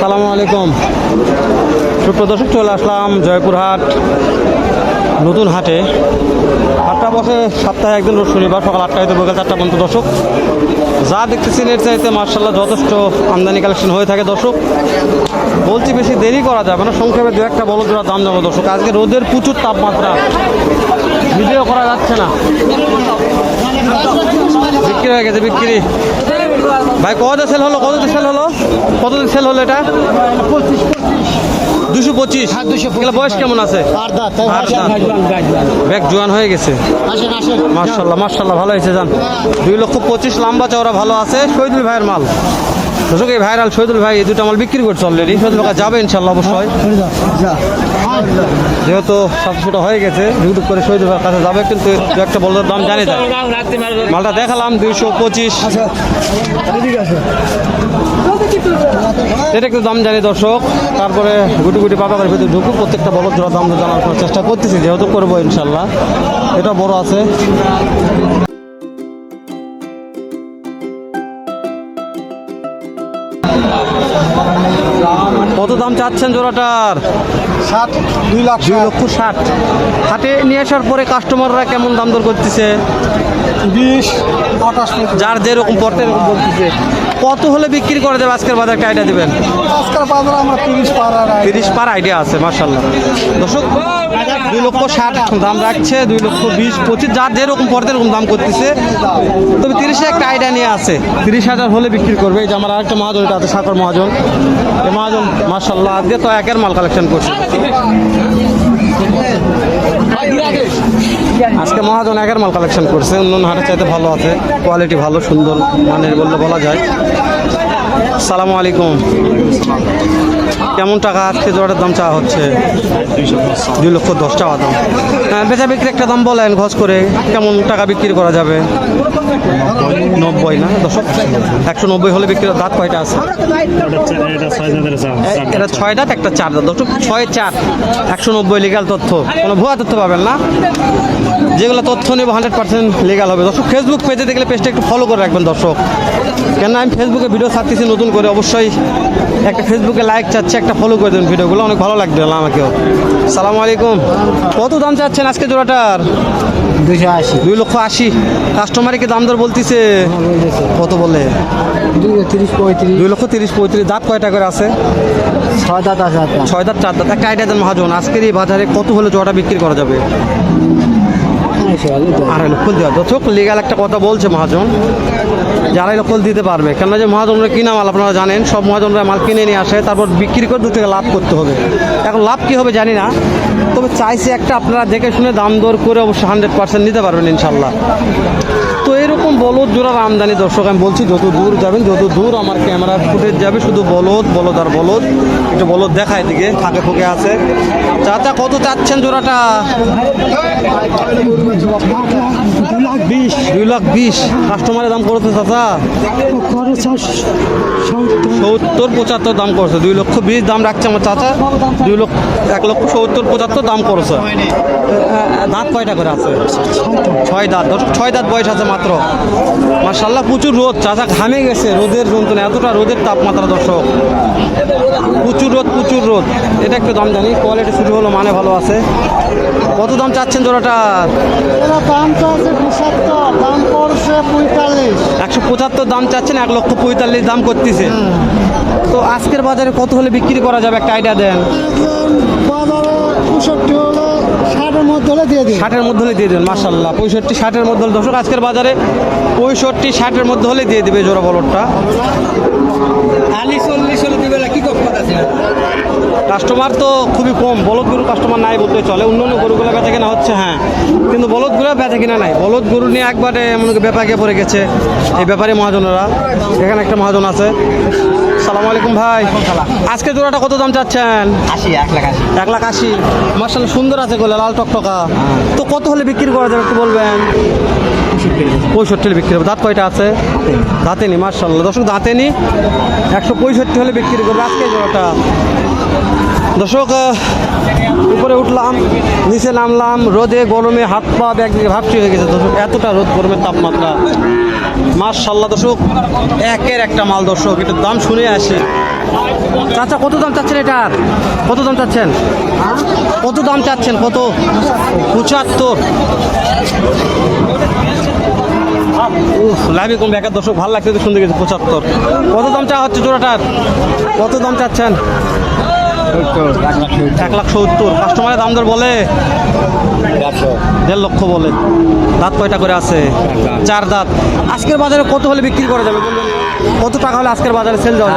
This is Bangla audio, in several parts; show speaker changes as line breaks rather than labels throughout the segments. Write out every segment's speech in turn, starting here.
আসসালামু আলাইকুম। সুপ্রদর্শক চলে আসলাম জয়পুরহাট নতুন হাটে। হাটটা বসে সপ্তাহে একদিন রোজ শনিবার সকাল আটটা হয়তো বিকাল চারটা পর্যন্ত দর্শক। যা দেখতেছি এর চাইতে মার্শাল্লাহ যথেষ্ট আমদানি কালেকশন হয়ে থাকে দর্শক। বলছি বেশি দেরি করা যাবে না, সংক্ষেপে দু একটা বলো জোড়া দাম যাব দর্শক। আজকে রোদের প্রচুর তাপমাত্রা, ভিডিও করা যাচ্ছে না। বিক্রি হয়ে গেছে, বিক্রি। ভাই কত সেল হলো? কত সেল হলো? কত সেল হলো এটা? দুশো পঁচিশ। এগুলো বয়স কেমন আছে। ব্যাগ জোয়ান হয়ে গেছে। মার্শাল্লাহ মার্শাল্লাহ ভালো হয়েছে যান দুই লক্ষ পঁচিশ লম্বা চওড়া ভালো আছে। শহীদুল ভাইয়ের মাল। দর্শক, এই ভাইরাল শহীদুল ভাই এই দুটো মাল বিক্রি করছে অলরেডি শহীদুল ভাই যাবে ইনশাল্লাহ অবশ্যই। যেহেতু সাতশোটা হয়ে গেছে ইউটিউব করে শহীদুল ভাইয়ের কাছে যাবে, কিন্তু একটা বলার দাম জানি যায় মালটা দেখালাম, দুইশো পঁচিশ। এটা একটু দাম জানি দর্শক, তারপরে গুটি গুটি পাতা করে ভিতরে ঢুকুক প্রত্যেকটা বড় জোড়া দাম জানার চেষ্টা করতেছি, যেহেতু করব ইনশাল্লাহ এটা বড় আছে। কত দাম চাচ্ছেন জোড়াটার?
ষাট দুই লাখ
দুই লক্ষ ষাট। হাটে নিয়ে আসার পরে কাস্টমাররা কেমন দাম দর করতেছে?
বিশ আঠাশ
যার যেরকম পড়তে এরকম বলতেছে। কত হলে বিক্রি করে দেবে? আজকের বাজারটা আইডিয়া দেবেন?
আজকের বাজার আমরা তিরিশ পার
তিরিশ পার আইডিয়া আছে মার্শাল্লাহ দর্শক দুই লক্ষ ষাট দাম রাখছে, দুই লক্ষ বিশ, পঁচিশ যার যেরকম পড়তে এরকম দাম করতেছে। তবে তিরিশে একটা আইডিয়া নিয়ে আছে। তিরিশ হাজার হলে বিক্রি করবে। এই যে আমার আরেকটা মহাজন, এটা আছে সাকর মহাজন। এই মহাজন মার্শাল্লাহ আজকে তো একের মাল কালেকশন করছে। আজকে মহাজন একের মাল কালেকশন করছে। অন্যান্য হাটের চাইতে ভালো আছে। কোয়ালিটি ভালো, সুন্দর, মানের বললে বলা যায়। সালামু আলাইকুম। কেমন টাকা আজকে জোড়ার দাম চাওয়া হচ্ছে? দুই লক্ষ দশ টাকা দাম। হ্যাঁ, বেচা বিক্রি একটা দাম বলেন ঘস করে কেমন টাকা বিক্রি করা যাবে? নব্বই না? দশক? একশো নব্বই হলে বিক্রি দাঁত কয়টা আছে? এটা ছয় দাঁত একটা চার দাঁত। দশক ছয় চার। একশো নব্বই লিগাল তথ্য। কোনো ভুয়া তথ্য পাবেন না? যেগুলো তথ্য নেব হান্ড্রেড পার্সেন্ট লিগাল হবে। দর্শক ফেসবুক পেজে দেখলে পেজটা একটু ফলো করে রাখবেন দর্শক কেন আমি ফেসবুকে ভিডিও ছাড়তেছি নতুন করে। অবশ্যই একটা ফেসবুকে লাইক চাচ্ছে একটা ফলো করে দেবেন ভিডিওগুলো অনেক ভালো লাগবে আমাকেও। সালাম আলাইকুম। কত দাম চাচ্ছেন আজকে জোড়াটার?
দুশো আশি।
দুই লক্ষ আশি। কাস্টমারে কি দাম দর বলতেছে? কত বলে?
দুই
লক্ষ তিরিশ পঁয়ত্রিশ। দাঁত কয়টা করে আছে?
ছয় দাঁত আছে
ছয় দাঁত চার দাঁত। একটা আইডিয়া দেন মহাজন আজকের এই বাজারে কত হলে জোড়াটা বিক্রি করা যাবে? আড়াই লক্ষ দেওয়া দর্শক লিগাল একটা কথা বলছে মহাজন। যে আড়াই লক্ষ দিতে পারবে। কেননা যে মহাজনরা কিনা মাল আপনারা জানেন, সব মহাজনরা মাল কিনে নিয়ে আসে, তারপর বিক্রি করে দু থেকে লাভ করতে হবে। এখন লাভ কী হবে জানি না, তবে চাইছে একটা আপনারা দেখে শুনে দাম দর করে অবশ্যই হান্ড্রেড পার্সেন্ট নিতে পারবেন ইনশাল্লাহ। তো এরকম বলদ জোড়ার আমদানি। দর্শক আমি বলছি যত দূর যাবেন যত দূর আমার ক্যামেরার ফুটেজ যাবে শুধু বলদ বলদ আর বলদ। একটু বলদ দেখায় দিকে ফাঁকে ফুঁকে আছে। চাচা কত চাচ্ছেন জোড়াটা? দুই লাখ বিশ। কাস্টমারের দাম করেছে চাচা? সত্তর। পঁচাত্তর দাম করছে। দুই লক্ষ বিশ দাম রাখছে আমার চাচা। দুই লক্ষ এক লক্ষ সত্তর পঁচাত্তর দাম করছে। দাঁত কয়টা করে আছে? ছয় দাঁত। ছয় দাঁত বয়স আছে মাত্র। মার্শাল্লাহ প্রচুর রোদ চাচা ঘামে গেছে রোদের যন্ত্রণা এতটা রোদের তাপমাত্রা দর্শক। প্রচুর রোদ প্রচুর রোদ। এটা একটু দাম জানি কোয়ালিটি শুরু হলো মানে ভালো আছে। কত দাম চাচ্ছেন জোড়াটার একশো পঁচাত্তর দাম চাচ্ছেন এক লক্ষ পঁয়তাল্লিশ দাম করতেছে। তো আজকের বাজারে কত হলে বিক্রি করা যাবে একটা আইডিয়া দেন।
বাজারে পঁয়ষট্টি হলে ষাটের মধ্যে হলে দিয়ে দিন।
ষাটের মধ্যে হলে দিয়ে দেবেন মার্শাল্লাহ পঁয়ষট্টি ষাটের মধ্যে হলে দর্শক আজকের বাজারে পঁয়ষট্টি ষাটের মধ্যে হলে দিয়ে দিবে জোড়া বলটটা
আলি চল্লিশ হলে দিবে কি আছে?
কাস্টমার তো খুবই কম বলদ গরু কাস্টমার নাই বলতে চলে। অন্য অন্য গরুগুলো বেচা কেনা হচ্ছে হ্যাঁ। কিন্তু বলদ গরু বেচা কিনা নাই। বলদ গরু নিয়ে একবারে এমন ব্যাপারে পড়ে গেছে। এই ব্যাপারে মহাজনেরা এখানে একটা মহাজন আছে। সালাম আলাইকুম ভাই। আজকে জোড়াটা কত দাম চাচ্ছেন?
আশি এক লাখ আশি।
এক লাখ আশি। মার্শাল সুন্দর আছে গোলা লাল টকটকা। তো কত হলে বিক্রি করা যাবে একটু বলবেন? পঁয়ষট্টি হলে। বিক্রি হবে। দাঁত কয়টা আছে? দাঁতে নি মার্শাল্লাহ দর্শক দাঁতে নি একশো পঁয়ষট্টি হলে বিক্রি করবে আজকে জোড়াটা। দর্শক উপরে উঠলাম, নিচে নামলাম, রোদে, গরমে হাত পা একদিকে ভাবছি হয়ে গেছে। দর্শক, এতটা রোদ, গরমের তাপমাত্রা। মাশাল্লাহ দর্শক, একের একটা মাল দর্শক এটার দাম শুনে আসি। চাচা, কত দাম চাচ্ছেন এটার কত দাম চাচ্ছেন? কত দাম চাচ্ছেন? কত? পঁচাত্তর। লাভি কমবে একের দর্শক, ভালো লাগছে তো শুনতে গেছে, পঁচাত্তর। কত দাম চা হচ্ছে জোড়াটার? কত দাম চাচ্ছেন? এক লাখ সত্তর। কাস্টমারের দাম দর বলে? দেড় লক্ষ বলে। দাঁত কয়টা করে আছে? চার দাঁত। আজকের বাজারে কত হলে বিক্রি করা যাবে কত টাকা হলে আজকের বাজারে সেল যাবে?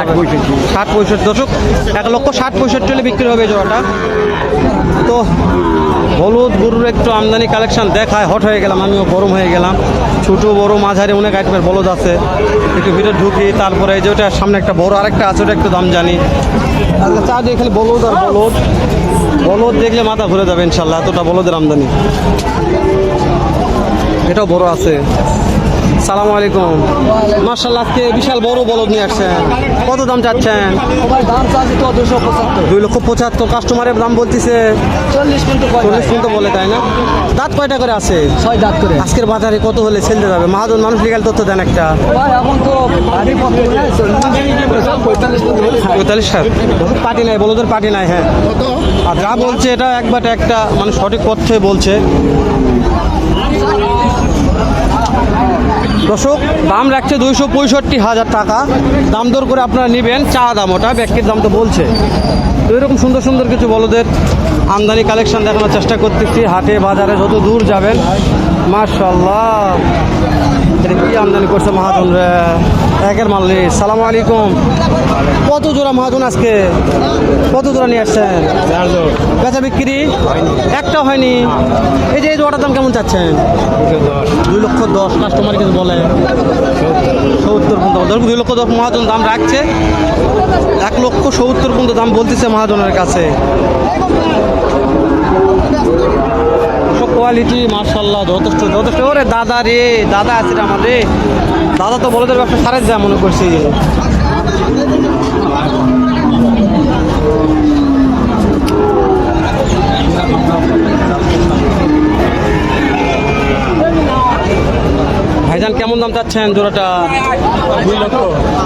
ষাট পঁয়ষট্টি। দশক এক লক্ষ ষাট পঁয়ষট্টি হলে বিক্রি হবে জোড়াটা। তো হলুদ, গরুর একটু আমদানি কালেকশন দেখায়। হট হয়ে গেলাম, আমিও গরম হয়ে গেলাম। ছোটো, বড়, মাঝারি অনেক আইটেমের বলদ আছে। একটু ভিতরে ঢুকি, তারপরে যে ওটা সামনে একটা বড় আরেকটা আছে, ওটা একটু দাম জানি। আজকে চা দিয়ে খালি বলদ আর বলদ। বলদ দেখলে মাথা ঘুরে যাবে ইনশাল্লাহ, এতটা বলদের আমদানি। এটাও বড় আছে। সালাম আলাইকুম। মার্শাল্লাহ আজকে বিশাল বড় বলদ নিয়ে আসছেন। কত দাম চাচ্ছেন?
তো
দুই লক্ষ পঁচাত্তর কাস্টমারের দাম বলতেছে।
চল্লিশ কিন্তু
বলে তাই না? দাঁত কয়টা করে আছে?
ছয় দাঁত করে।
আজকের বাজারে কত হলে সেলতে যাবে? মাহাজন মানুষ লিগাল তথ্য দেন একটা।
এখন তো পঁয়তাল্লিশ
সাত পার্টি নাই বলদের পার্টি নাই হ্যাঁ। আর যা বলছে এটা একবার একটা মানে সঠিক তথ্যই বলছে। দর্শক, দাম রাখছে দুইশো পঁয়ষট্টি হাজার টাকা। দাম দর করে আপনারা নেবেন চা দাম ওটা ব্যাগটির দাম তো বলছে। তো এরকম সুন্দর সুন্দর কিছু বলদের আমদানি কালেকশন দেখানোর চেষ্টা করতেছি, হাটে, বাজারে যত দূর যাবেন। মার্শাল্লাহ এটা কি আমদানি করছে মহাজন রে? একের মাল্লি সালাম আলাইকুম। কত জোড়া মহাজন আজকে? কত জোড়া নিয়ে আসছেন? বেচা বিক্রি? একটা হয়নি? এই যে এই জোড়াটার দাম কেমন চাচ্ছেন? দুই লক্ষ দশ। কাস্টমার কিছু বলে? সত্তর পর্যন্ত। দুই লক্ষ দশ মহাজন দাম রাখছে। এক লক্ষ সত্তর পর্যন্ত দাম বলতেছে মহাজনের কাছে। কোয়ালিটি মার্শাল্লাহ যথেষ্ট যথেষ্ট। ওরে দাদা রে দাদা আছে রে আমাদের। দাদা তো বলদের ব্যবসা সারের যা মনে করছি। ভাইজান কেমন দাম চাচ্ছেন জোড়াটা? দুই লক্ষ।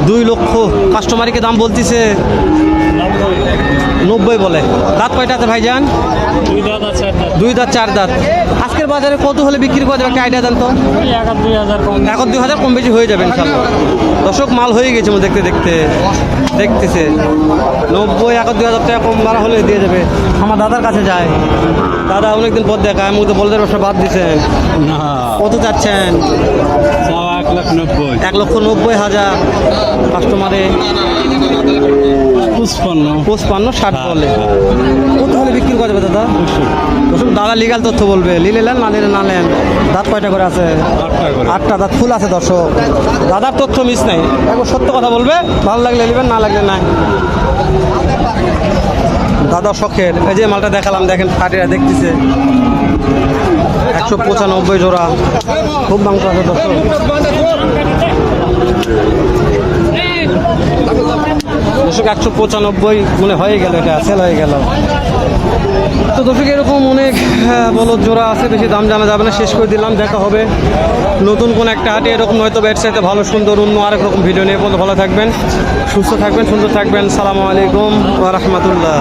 দুই লক্ষ। কাস্টমারকে দাম বলতিছে? নব্বই বলে। দাঁত কয়টা আছে ভাইজান?
দুই দাঁত
দুই দাঁত চার দাঁত। আজকের বাজারে কত হলে বিক্রি করে দেবে? একটা আইডিয়া দেন তো।
এক আধ দুই হাজার কম।
এখন দুই হাজার কম বেশি হয়ে যাবে ইনশাল্লাহ। দশক মাল হয়ে গেছে দেখতে দেখতে। দেখতেছে। নব্বই এক দুই হাজার টাকা কম বাড়া হলে দিয়ে যাবে আমার দাদার কাছে যায়। দাদা অনেকদিন পর দেখা। আমি তো বলদের ব্যবসা বাদ দিছেন কত চাচ্ছেন?
এক লাখ নব্বই।
এক লক্ষ নব্বই হাজার। কাস্টমারে
পুষ্পান্ন
পঁচপান্ন ষাট বলে। কত হলে বিক্রি করে দেবে দাদা? দর্শক দাদা লিগাল তথ্য বলবে। লিলে নেন না নিলে না নেন। দাঁত কয়টা করে আছে?
আটটা
দাঁত ফুল আছে দর্শক। দাদার তথ্য মিস নাই। একবার সত্য কথা বলবে। ভালো লাগলে নেবেন না লাগলে নাই। দাদা শখের। এই যে মালটা দেখালাম দেখেন পাটিরা দেখতেছে। একশো পঁচানব্বই জোড়া। খুব মাংস আছে দর্শক। দর্শক একশো পঁচানব্বই মনে হয়ে গেল, এটা সেল হয়ে গেল। তো দর্শক, এরকম অনেক বলদ জোড়া আছে, বেশি দাম জানা যাবে না, শেষ করে দিলাম, দেখা হবে। নতুন কোন একটা হাটে, এরকম হয়তো ব্যবসাতে ভালো, সুন্দর, অন্য আরেক রকম ভিডিও নিয়ে। বলতে ভালো থাকবেন, সুস্থ থাকবেন, সুন্দর থাকবেন। সালামু আলাইকুম রাহমাতুল্লাহ।